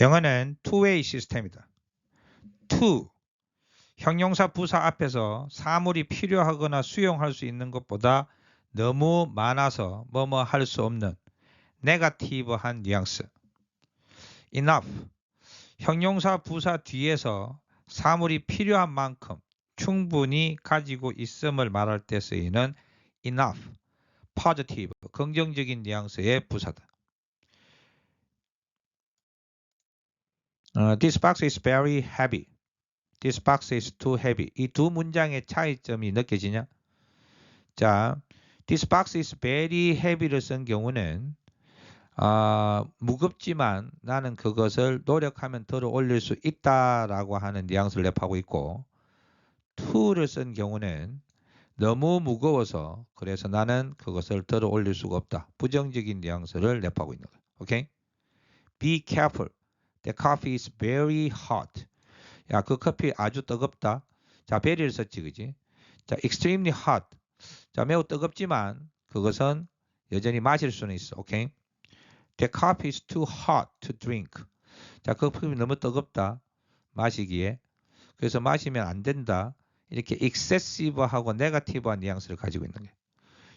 영어는 two-way 시스템이다. to 형용사 부사 앞에서 사물이 필요하거나 수용할 수 있는 것보다 너무 많아서 뭐뭐 할 수 없는 네가티브한 뉘앙스. enough 형용사 부사 뒤에서 사물이 필요한 만큼 충분히 가지고 있음을 말할 때 쓰이는 enough, positive, 긍정적인 뉘앙스의 부사다. 어, this box is very heavy. This box is too heavy. 이 두 문장의 차이점이 느껴지냐? 자, this box is very heavy를 쓴 경우는 아, 무겁지만 나는 그것을 노력하면 들어 올릴 수 있다라고 하는 뉘앙스를 랩하고 있고 to를 쓴 경우는 너무 무거워서 그래서 나는 그것을 들어 올릴 수가 없다. 부정적인 뉘앙스를 랩하고 있는 거예요. 오케이? Be careful. The coffee is very hot. 야, 그 커피 아주 뜨겁다. 자, very를 썼지, 그지? 자, extremely hot. 자, 매우 뜨겁지만 그것은 여전히 마실 수는 있어. 오케이? The coffee is too hot to drink. 자, 그 커피 너무 뜨겁다. 마시기에. 그래서 마시면 안 된다. 이렇게 excessive하고 negative한 뉘앙스를 가지고 있는 거예요.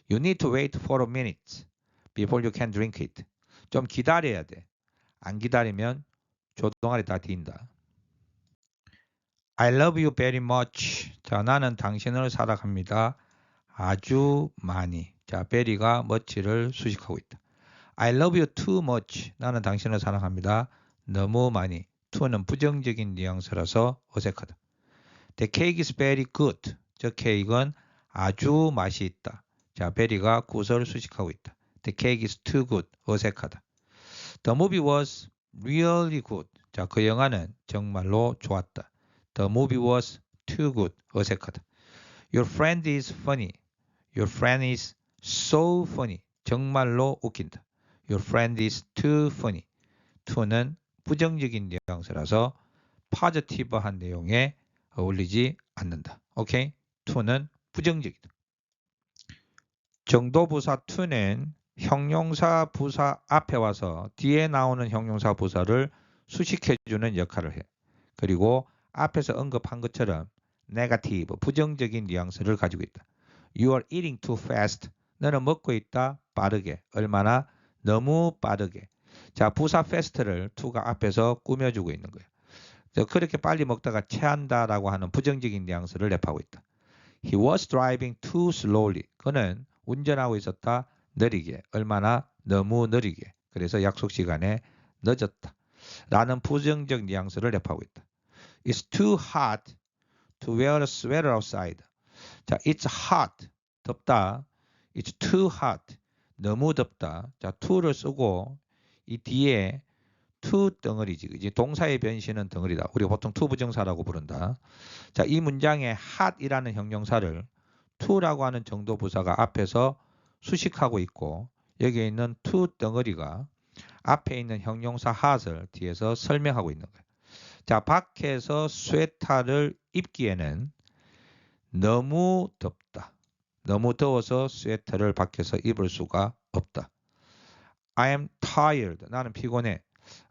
You need to wait for a minute before you can drink it. 좀 기다려야 돼. 안 기다리면 조동아리 다 딘다. I love you very much. 자, 나는 당신을 사랑합니다. 아주 많이. 자, 베리가 멋지를 수식하고 있다. I love you too much. 나는 당신을 사랑합니다. 너무 많이. to는 부정적인 뉘앙스라서 어색하다. The cake is very good. 저 케이크는 아주 맛이 있다. 자, 베리가 구설을 수식하고 있다. The cake is too good. 어색하다. The movie was really good. 자, 그 영화는 정말로 좋았다. The movie was too good. 어색하다. Your friend is funny. Your friend is so funny. 정말로 웃긴다. Your friend is too funny. to는 부정적인 뉘앙스라서 positive한 내용에 어울리지 않는다. 오케이? to는 부정적이다. 정도부사 to는 형용사 부사 앞에 와서 뒤에 나오는 형용사 부사를 수식해 주는 역할을 해. 그리고 앞에서 언급한 것처럼 네가티브, 부정적인 뉘앙스를 가지고 있다. You are eating too fast. 너는 먹고 있다 빠르게. 얼마나? 너무 빠르게. 자, 부사 fast를 to가 앞에서 꾸며주고 있는 거예요. 그렇게 빨리 먹다가 체한다라고 하는 부정적인 뉘앙스를 랩하고 있다. He was driving too slowly. 그는 운전하고 있었다 느리게. 얼마나? 너무 느리게. 그래서 약속 시간에 늦었다. 라는 부정적 뉘앙스를 랩하고 있다. It's too hot to wear a sweater outside. 자, it's hot. 덥다. It's too hot. 너무 덥다. 자, to를 쓰고 이 뒤에 to 덩어리지. 그지? 동사의 변신은 덩어리다. 우리가 보통 to 부정사라고 부른다. 자, 이 문장에 hot이라는 형용사를 to라고 하는 정도 부사가 앞에서 수식하고 있고 여기에 있는 to 덩어리가 앞에 있는 형용사 hot을 뒤에서 설명하고 있는 거예요. 자, 밖에서 스웨터를 입기에는 너무 덥다. 너무 더워서 스웨터를 밖에서 입을 수가 없다. I am tired. 나는 피곤해.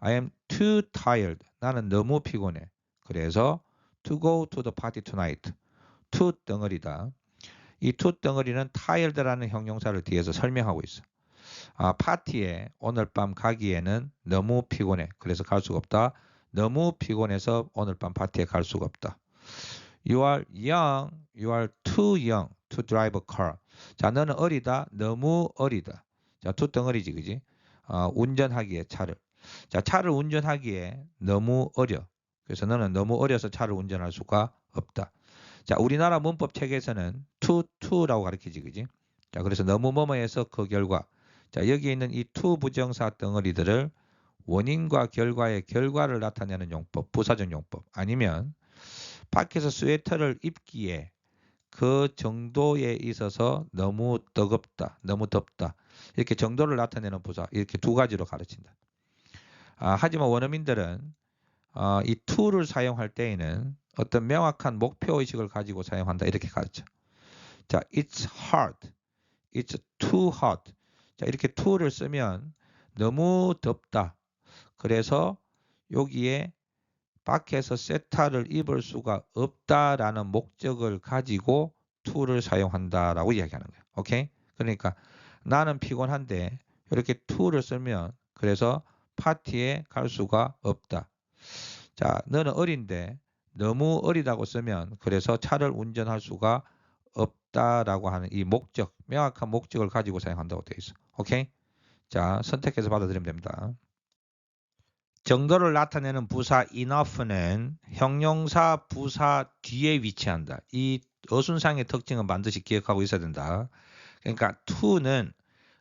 I am too tired. 나는 너무 피곤해. 그래서 to go to the party tonight. to 덩어리다. 이 to 덩어리는 tired라는 형용사를 뒤에서 설명하고 있어. 아, 파티에 오늘 밤 가기에는 너무 피곤해. 그래서 갈 수가 없다. 너무 피곤해서 오늘 밤 파티에 갈 수가 없다. You are young. You are too young to drive a car. 자, 너는 어리다. 너무 어리다. 자, to 덩어리지, 그지? 어, 운전하기에 차를. 자, 차를 운전하기에 너무 어려. 그래서 너는 너무 어려서 차를 운전할 수가 없다. 자, 우리나라 문법 책에서는 to, to라고 가르치지, 그지? 자, 그래서 너무 뭐뭐해서 그 결과. 자, 여기 있는 이 to 부정사 덩어리들을 원인과 결과의 결과를 나타내는 용법, 부사적 용법. 아니면 밖에서 스웨터를 입기에 그 정도에 있어서 너무 뜨겁다, 너무 덥다. 이렇게 정도를 나타내는 부사 이렇게 두 가지로 가르친다. 아, 하지만 원어민들은 어, 이 to를 사용할 때에는 어떤 명확한 목표 의식을 가지고 사용한다 이렇게 가르쳐. 자, it's hard, it's too hot. 자, 이렇게 to를 쓰면 너무 덥다. 그래서 여기에 밖에서 세타를 입을 수가 없다라는 목적을 가지고 to를 사용한다라고 이야기하는 거예요. 오케이? 그러니까 나는 피곤한데 이렇게 to를 쓰면 그래서 파티에 갈 수가 없다. 자, 너는 어린데 너무 어리다고 쓰면 그래서 차를 운전할 수가 없다라고 하는 이 목적, 명확한 목적을 가지고 사용한다고 되어 있어. 오케이? 자, 선택해서 받아들이면 됩니다. 정도를 나타내는 부사 enough는 형용사 부사 뒤에 위치한다. 이 어순상의 특징은 반드시 기억하고 있어야 된다. 그러니까 to는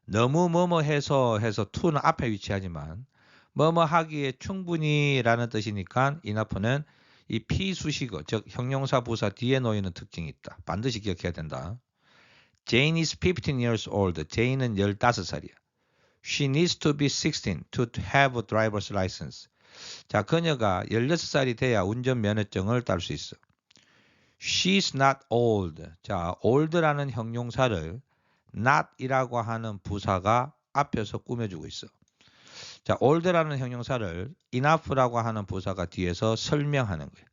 너무 뭐뭐 해서 해서 to는 앞에 위치하지만 뭐뭐 하기에 충분히라는 뜻이니까 enough는 이 피수식어 즉 형용사 부사 뒤에 놓이는 특징이 있다. 반드시 기억해야 된다. Jane is 15 years old. Jane은 15살이야. She needs to be 16 to have a driver's license. 자, 그녀가 16살이 돼야 운전 면허증을 딸 수 있어. She's not old. 자, old라는 형용사를 not이라고 하는 부사가 앞에서 꾸며주고 있어. 자, old라는 형용사를 enough라고 하는 부사가 뒤에서 설명하는 거예요.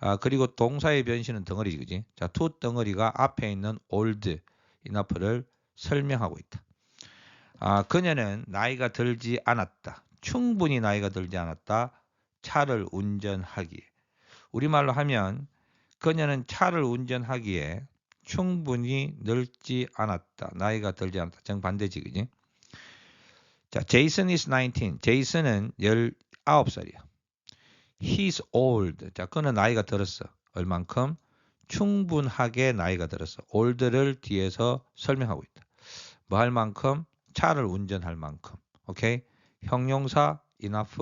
아, 그리고 동사의 변신은 덩어리지, 그지? 자, to 덩어리가 앞에 있는 old, enough를 설명하고 있다. 아, 그녀는 나이가 들지 않았다. 충분히 나이가 들지 않았다. 차를 운전하기에. 우리말로 하면 그녀는 차를 운전하기에 충분히 늙지 않았다. 나이가 들지 않았다. 정반대지, 그지? 자, Jason is 19. 제이슨은 19살이야. He's old. 자, 그는 나이가 들었어. 얼만큼? 충분하게 나이가 들었어. old를 뒤에서 설명하고 있다. 뭐 할 만큼? 차를 운전할 만큼. 오케이? 형용사, enough,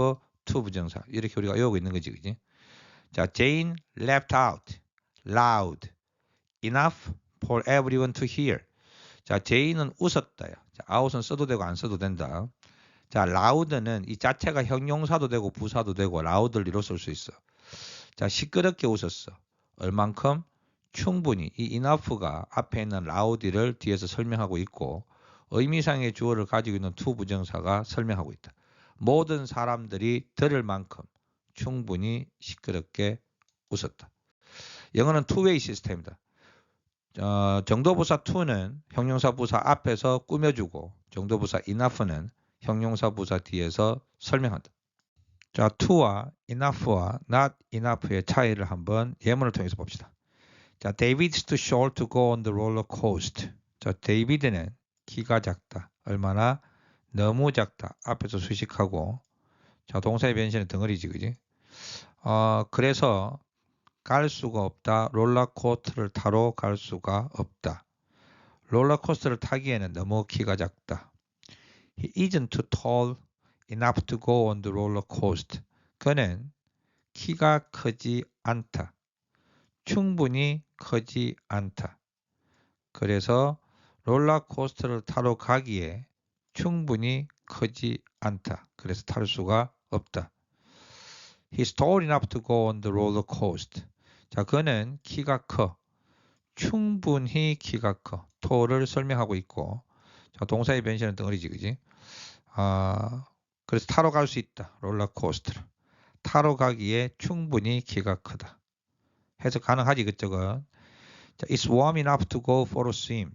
to 부정사. 이렇게 우리가 외우고 있는 거지, 그지? 자, Jane left out loud enough for everyone to hear. 자, 제이는 웃었다요. 자, out은 써도 되고 안 써도 된다. 자, loud는 이 자체가 형용사도 되고 부사도 되고 loudly로 쓸 수 있어. 자, 시끄럽게 웃었어. 얼만큼? 충분히 이 enough가 앞에 있는 loud를 뒤에서 설명하고 있고 의미상의 주어를 가지고 있는 to 부정사가 설명하고 있다. 모든 사람들이 들을 만큼 충분히 시끄럽게 웃었다. 영어는 two-way 시스템이다. 어, 정도부사 to는 형용사 부사 앞에서 꾸며주고 정도부사 enough는 형용사 부사 뒤에서 설명한다. 자, to와 enough와 not enough의 차이를 한번 예문을 통해서 봅시다. 자, David's too short to go on the roller coaster. 자, 데이비드는 키가 작다. 얼마나? 너무 작다. 앞에서 수식하고 자, 동사의 변신은 덩어리지, 그지? 어, 그래서 갈 수가 없다. 롤러코스터를 타러 갈 수가 없다. 롤러코스터를 타기에는 너무 키가 작다. He isn't too tall enough to go on the roller coaster. 그는 키가 크지 않다. 충분히 크지 않다. 그래서 롤러코스터를 타러 가기에 충분히 크지 않다. 그래서 탈 수가 없다. He's tall enough to go on the roller coaster. 자, 그는 키가 커. 충분히 키가 커. tall을 설명하고 있고 자, 동사의 변신은 덩어리지, 그지? 아, 그래서 타러 갈 수 있다. 롤러코스터를. 타러 가기에 충분히 키가 크다. 해석 가능하지, 그쪽은. 자, it's warm enough to go for a swim.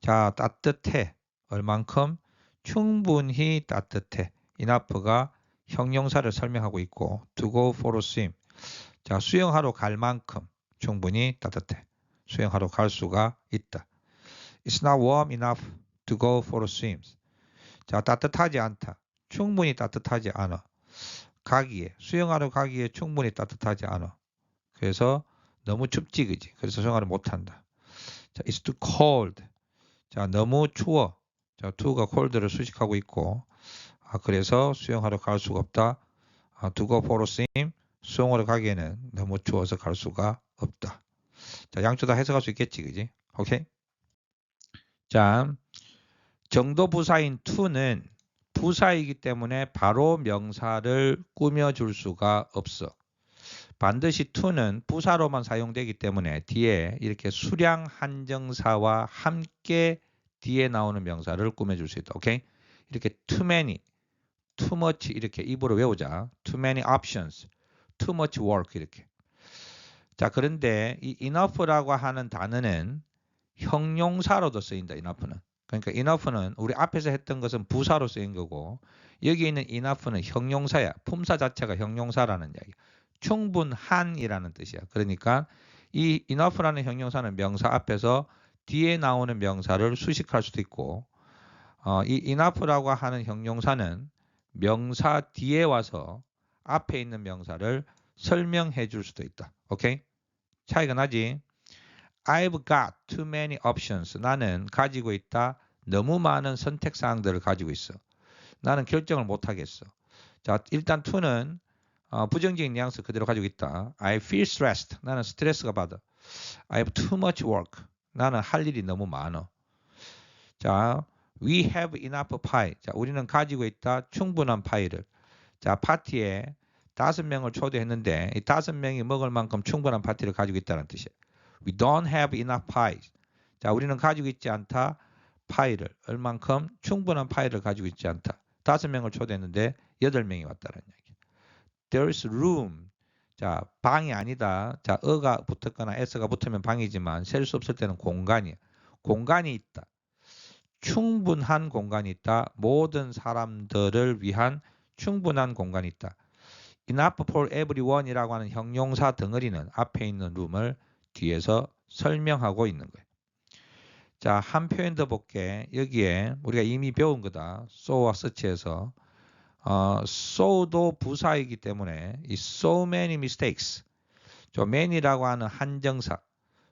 자, 따뜻해. 얼만큼? 충분히 따뜻해. enough가 형용사를 설명하고 있고 to go for a swim. 자, 수영하러 갈 만큼 충분히 따뜻해. 수영하러 갈 수가 있다. It's not warm enough to go for a swim. 자, 따뜻하지 않다. 충분히 따뜻하지 않아. 가기에 수영하러 가기에 충분히 따뜻하지 않아. 그래서 너무 춥지 그지. 그래서 수영하러 못 한다. 자, it's too cold. 자, 너무 추워. 자, to가 cold를 수식하고 있고 아, 그래서 수영하러 갈 수가 없다. 아, to go for a swim. 수영하러 가기에는 너무 추워서 갈 수가 없다. 자, 양쪽 다 해석할 수 있겠지, 그지? 오케이? 자, 정도 부사인 to는 부사이기 때문에 바로 명사를 꾸며줄 수가 없어. 반드시 to는 부사로만 사용되기 때문에 뒤에 이렇게 수량 한정사와 함께 뒤에 나오는 명사를 꾸며줄 수 있다. 오케이? 이렇게 too many, too much 이렇게 입으로 외우자. too many options, too much work 이렇게. 자, 그런데 이 enough라고 하는 단어는 형용사로도 쓰인다. enough는. 그러니까 enough는 우리 앞에서 했던 것은 부사로 쓰인 거고 여기 있는 enough는 형용사야. 품사 자체가 형용사라는 이야기. 충분한이라는 뜻이야. 그러니까 이 enough라는 형용사는 명사 앞에서 뒤에 나오는 명사를 수식할 수도 있고 어, 이 enough라고 하는 형용사는 명사 뒤에 와서 앞에 있는 명사를 설명해 줄 수도 있다. 오케이? 차이가 나지? I've got too many options. 나는 가지고 있다. 너무 많은 선택 사항들을 가지고 있어. 나는 결정을 못 하겠어. 자, 일단 to는 어, 부정적인 뉘앙스 그대로 가지고 있다. I feel stressed. 나는 스트레스가 받아. I have too much work. 나는 할 일이 너무 많아. 자, we have enough pie. 자, 우리는 가지고 있다. 충분한 파이를. 자, 파티에 다섯 명을 초대했는데 이 다섯 명이 먹을 만큼 충분한 파티를 가지고 있다는 뜻이에요. We don't have enough pies. 자, 우리는 가지고 있지 않다. 파이를 얼만큼 충분한 파이를 가지고 있지 않다. 다섯 명을 초대했는데 여덟 명이 왔다는 얘기. There's room. 자, 방이 아니다. 자, 어가 붙었거나 s가 붙으면 방이지만 셀 수 없을 때는 공간이야. 공간이 있다. 충분한 공간이 있다. 모든 사람들을 위한 충분한 공간이 있다. Enough for everyone이라고 하는 형용사 덩어리는 앞에 있는 room을 뒤에서 설명하고 있는 거예요. 자, 한 표현 더 볼게. 여기에 우리가 이미 배운 거다. so와 such에서 어, so도 부사이기 때문에 이 so many mistakes 저 many라고 하는 한정사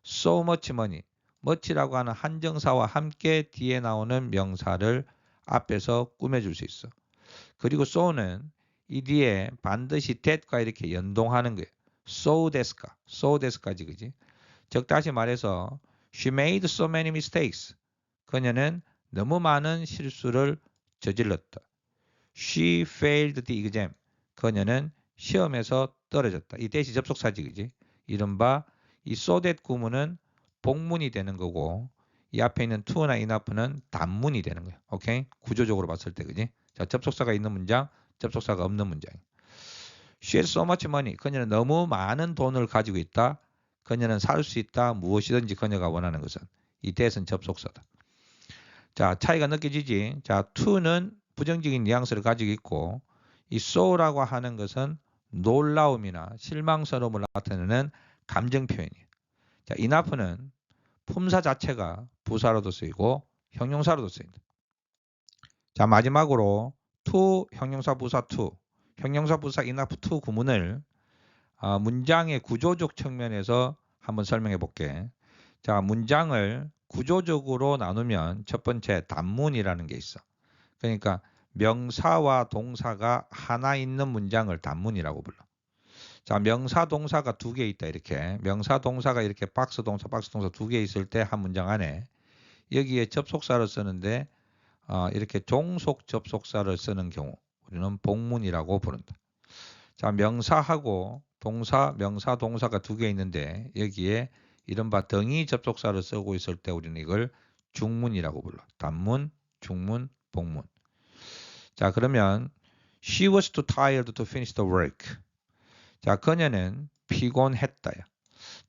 so much money much라고 하는 한정사와 함께 뒤에 나오는 명사를 앞에서 꾸며줄 수 있어. 그리고 so는 이 뒤에 반드시 that과 이렇게 연동하는 거예요. so 됐을까? so 됐을까지 그지? 즉 다시 말해서 she made so many mistakes. 그녀는 너무 많은 실수를 저질렀다. She failed the exam. 그녀는 시험에서 떨어졌다. 이 대시 접속사지 그지? 이른바 이 so that 구문은 복문이 되는 거고 이 앞에 있는 to나 enough는 단문이 되는 거예요. 오케이? 구조적으로 봤을 때 그지? 자, 접속사가 있는 문장, 접속사가 없는 문장. She has so much money. 그녀는 너무 많은 돈을 가지고 있다. 그녀는 살 수 있다. 무엇이든지 그녀가 원하는 것은 이 대선 접속사다. 자, 차이가 느껴지지? 자, to는 부정적인 뉘앙스를 가지고 있고 이 so라고 하는 것은 놀라움이나 실망스러움을 나타내는 감정 표현이에요. 자, enough는 품사 자체가 부사로도 쓰이고 형용사로도 쓰인다. 자, 마지막으로 to 형용사 부사 to 형용사 부사 enough to 구문을 아, 문장의 구조적 측면에서 한번 설명해 볼게. 자, 문장을 구조적으로 나누면 첫 번째 단문이라는 게 있어. 그러니까 명사와 동사가 하나 있는 문장을 단문이라고 불러. 자, 명사 동사가 두 개 있다 이렇게. 명사 동사가 이렇게 박스 동사 박스 동사 두 개 있을 때 한 문장 안에 여기에 접속사를 쓰는데 어, 이렇게 종속 접속사를 쓰는 경우 우리는 복문이라고 부른다. 자, 명사하고 동사, 명사, 동사가 두 개 있는데 여기에 이른바 등이 접속사를 쓰고 있을 때 우리는 이걸 중문이라고 불러. 단문, 중문, 복문. 자, 그러면 she was too tired to finish the work. 자, 그녀는 피곤했다야.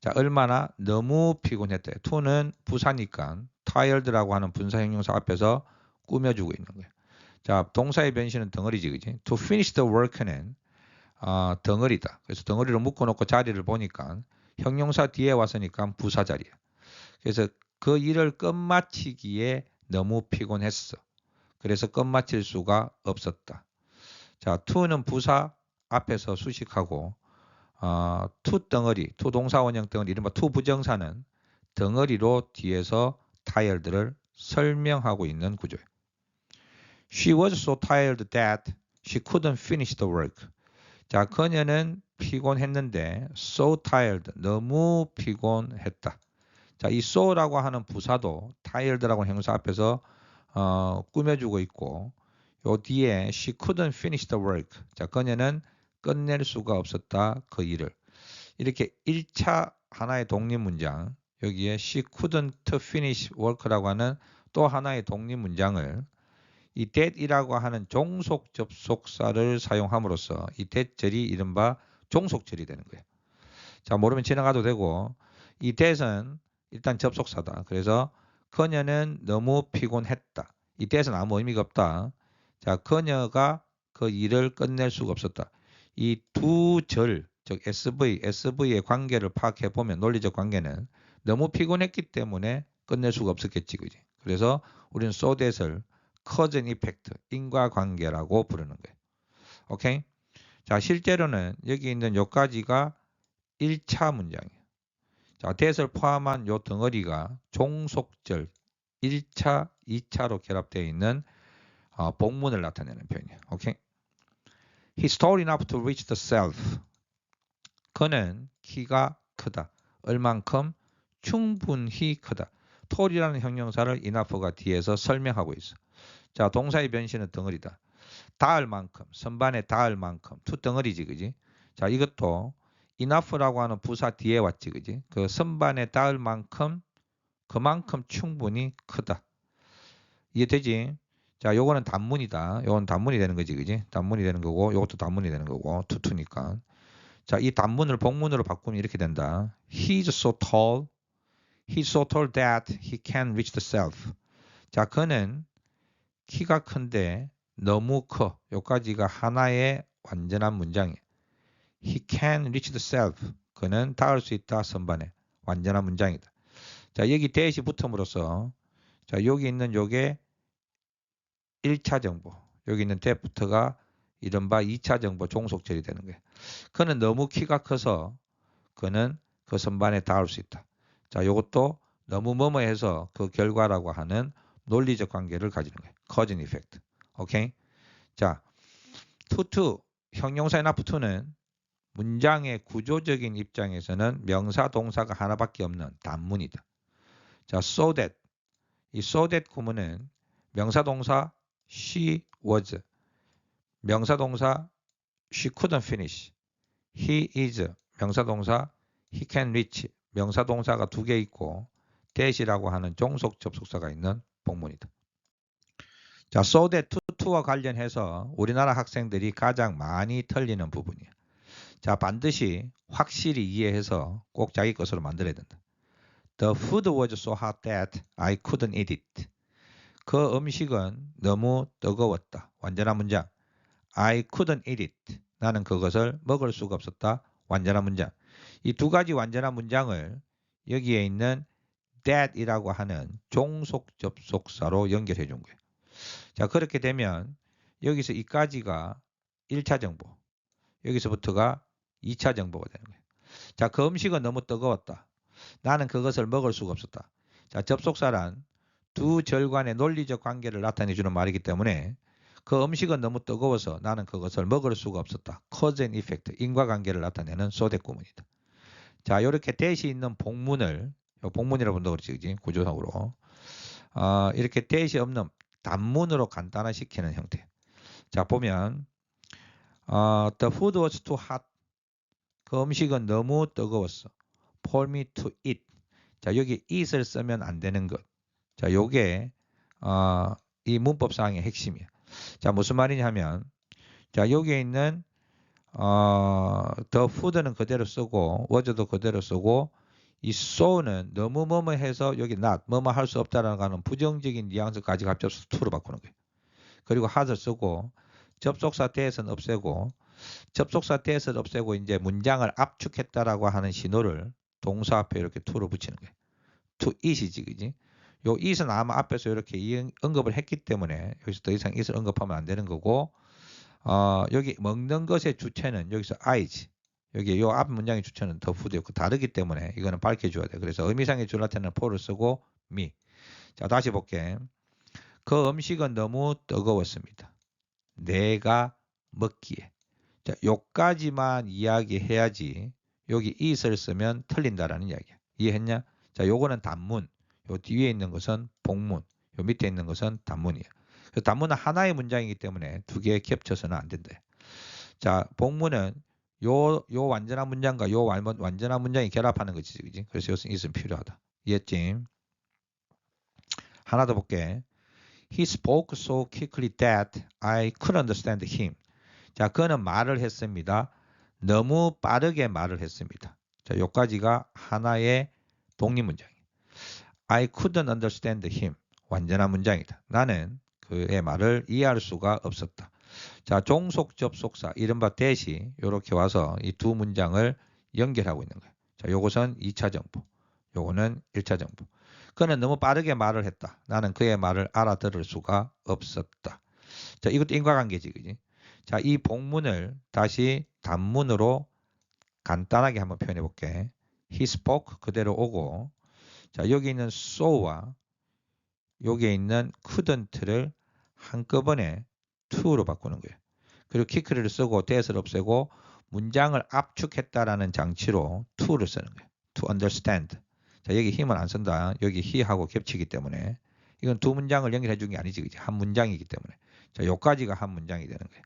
자, 얼마나 너무 피곤했다야. to는 부사니까 tired라고 하는 분사 형용사 앞에서 꾸며주고 있는 거예요. 자, 동사의 변신은 덩어리지, 그지? To finish the work는 어, 덩어리다. 그래서 덩어리를 묶어놓고 자리를 보니까 형용사 뒤에 왔으니까 부사 자리야. 그래서 그 일을 끝마치기에 너무 피곤했어. 그래서 끝마칠 수가 없었다. 자, to는 부사 앞에서 수식하고 어, 덩어리, to 동사 원형 덩어리, 이른바 to 부정사는 덩어리로 뒤에서 tired를 설명하고 있는 구조예요. She was so tired that she couldn't finish the work. 자, 그녀는 피곤했는데 so tired, 너무 피곤했다. 자, 이 so라고 하는 부사도 tired라고 하는 형사 앞에서 어, 꾸며주고 있고 요 뒤에 she couldn't finish the work. 자, 그녀는 끝낼 수가 없었다. 그 일을. 이렇게 1차 하나의 독립 문장 여기에 she couldn't finish work라고 하는 또 하나의 독립 문장을 이 that이라고 하는 종속 접속사를 사용함으로써 이 that절이 이른바 종속절이 되는 거예요. 자, 모르면 지나가도 되고 이 that은 일단 접속사다. 그래서 그녀는 너무 피곤했다. 이 that은 아무 의미가 없다. 자, 그녀가 그 일을 끝낼 수가 없었다. 이 두 절, 즉 SV, SV의 관계를 파악해 보면 논리적 관계는 너무 피곤했기 때문에 끝낼 수가 없었겠지, 그지? 그래서 우리는 so that을 and effect, 인과관계라고 부르는 거예요. 오케이? 자, 실제로는 여기 있는 요까지가 1차 문장이에요. 자, that을 포함한 요 덩어리가 종속절 1차, 2차로 결합되어 있는 어, 복문을 나타내는 표현이에요. 오케이? He's tall enough to reach the self. 그는 키가 크다. 얼만큼? 충분히 크다. tall이라는 형용사를 enough가 뒤에서 설명하고 있어. 자, 동사의 변신은 덩어리다. 닿을 만큼, 선반에 닿을 만큼, 투 덩어리지, 그지? 자, 이것도 enough라고 하는 부사 뒤에 왔지, 그지? 그 선반에 닿을 만큼, 그만큼 충분히 크다. 이해되지? 자, 요거는 단문이다. 요건 단문이 되는 거지, 그지? 단문이 되는 거고, 요것도 단문이 되는 거고, 투투니까. 자, 이 단문을 복문으로 바꾸면 이렇게 된다. He's so tall. He's so tall that he can reach the self. 자, 그는 키가 큰데 너무 커. 요까지가 하나의 완전한 문장이에요. He can reach the self. 그는 닿을 수 있다. 선반에. 완전한 문장이다. 자, 여기 대시 붙음으로써 자, 여기 있는 요게 1차 정보. 여기 있는 that부터가 이른바 2차 정보 종속절이 되는 거예요. 그는 너무 키가 커서 그는 그 선반에 닿을 수 있다. 자, 요것도 너무 뭐뭐 해서 그 결과라고 하는 논리적 관계를 가지는 거예요. And effect. 오케이? 자, 투투 형용사의 나프투는 문장의 구조적인 입장에서는 명사 동사가 하나밖에 없는 단문이다. 자, so that 이 so that 구문은 명사 동사 she was 명사 동사 she couldn't finish he is 명사 동사 he can reach 명사 동사가 두 개 있고 that이라고 하는 종속 접속사가 있는 복문이다. 자, to, to와 관련해서 우리나라 학생들이 가장 많이 틀리는 부분이야. 자, 반드시 확실히 이해해서 꼭 자기 것으로 만들어야 된다. The food was so hot that I couldn't eat it. 그 음식은 너무 뜨거웠다. 완전한 문장. I couldn't eat it. 나는 그것을 먹을 수가 없었다. 완전한 문장. 이 두 가지 완전한 문장을 여기에 있는 that이라고 하는 종속 접속사로 연결해 준 거예요. 자, 그렇게 되면 여기서 이까지가 1차 정보. 여기서부터가 2차 정보가 되는 거예요. 자, 그 음식은 너무 뜨거웠다. 나는 그것을 먹을 수가 없었다. 자, 접속사란 두 절간의 논리적 관계를 나타내 주는 말이기 때문에 그 음식은 너무 뜨거워서 나는 그것을 먹을 수가 없었다. cause and effect, 인과관계를 나타내는 소대 구문이다. 자, 이렇게 대시 있는 복문을 복문이라고 본다고 그러지, 그지? 구조상으로. 어, 이렇게 대시 없는 단문으로 간단화시키는 형태. 자, 보면 어, the food was too hot. 그 음식은 너무 뜨거웠어. for me to eat. 자, 여기 eat을 쓰면 안 되는 것. 자, 요게 어, 이 문법상의 핵심이야. 자, 무슨 말이냐 하면 자, 여기에 있는 어, the food는 그대로 쓰고 was도 그대로 쓰고 이 so는 너무 뭐뭐 해서 여기 not 뭐뭐 할 수 없다라는 거는 부정적인 뉘앙스까지 합쳐서 to로 바꾸는 거예요. 그리고 hot을 쓰고 접속사 that은 없애고 접속사 that을 없애고 이제 문장을 압축했다라고 하는 신호를 동사 앞에 이렇게 to로 붙이는 거예요. to it이지, 그지? 요 it은 아마 앞에서 이렇게 언급을 했기 때문에 여기서 더 이상 it을 언급하면 안 되는 거고 어, 여기 먹는 것의 주체는 여기서 I지. 여기 요 앞 문장의 주체는 더 푸드였고 다르기 때문에 이거는 밝혀줘야 돼. 그래서 의미상의 줄라테는 포를 쓰고 미. 자 다시 볼게. 그 음식은 너무 뜨거웠습니다. 내가 먹기에. 자 요까지만 이야기해야지 여기 it을 쓰면 틀린다라는 이야기야. 이해했냐? 자 요거는 단문. 요 뒤에 있는 것은 복문. 요 밑에 있는 것은 단문이야. 그 단문은 하나의 문장이기 때문에 두 개 겹쳐서는 안 된대. 자, 복문은 요, 요 완전한 문장과 요 완전한 문장이 결합하는 거지, 그지? 그래서 이것은 있으면 필요하다. 이해했지? 하나 더 볼게. He spoke so quickly that I couldn't understand him. 자, 그는 말을 했습니다. 너무 빠르게 말을 했습니다. 자, 요까지가 하나의 독립 문장이에요. I couldn't understand him. 완전한 문장이다. 나는 그의 말을 이해할 수가 없었다. 자, 종속 접속사 이른바 대시 이렇게 와서 이 두 문장을 연결하고 있는 거예요. 자, 요것은 2차 정보. 요거는 1차 정보. 그는 너무 빠르게 말을 했다. 나는 그의 말을 알아들을 수가 없었다. 자, 이것도 인과관계지, 그지? 자, 이 복문을 다시 단문으로 간단하게 한번 표현해 볼게. He spoke 그대로 오고, 자, 여기 있는 so와 여기에 있는 couldn't를 한꺼번에 to로 바꾸는 거예요. 그리고 키크를 쓰고 that을 없애고 문장을 압축했다라는 장치로 to를 쓰는 거예요. to understand. 자, 여기 힘을 안 쓴다. 여기 he하고 겹치기 때문에 이건 두 문장을 연결해 준 게 아니지. 그지? 한 문장이기 때문에. 자, 요까지가 한 문장이 되는 거예요.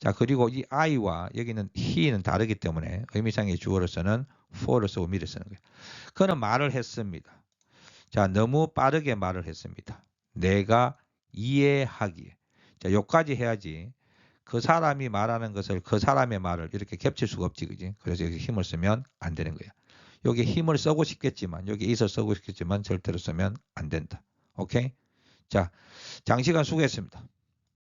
자, 그리고 이 I와 여기는 he는 다르기 때문에 의미상의 주어로서는 for를 쓰고 me를 쓰는 거예요. 그는 말을 했습니다. 자, 너무 빠르게 말을 했습니다. 내가 이해하기에. 자, 요까지 해야지. 그 사람이 말하는 것을 그 사람의 말을 이렇게 겹칠 수가 없지, 그지? 그래서 여기 힘을 쓰면 안 되는 거야. 여기 힘을 쓰고 싶겠지만, 여기 있어 쓰고 싶겠지만 절대로 쓰면 안 된다. 오케이? 자, 장시간 수고했습니다.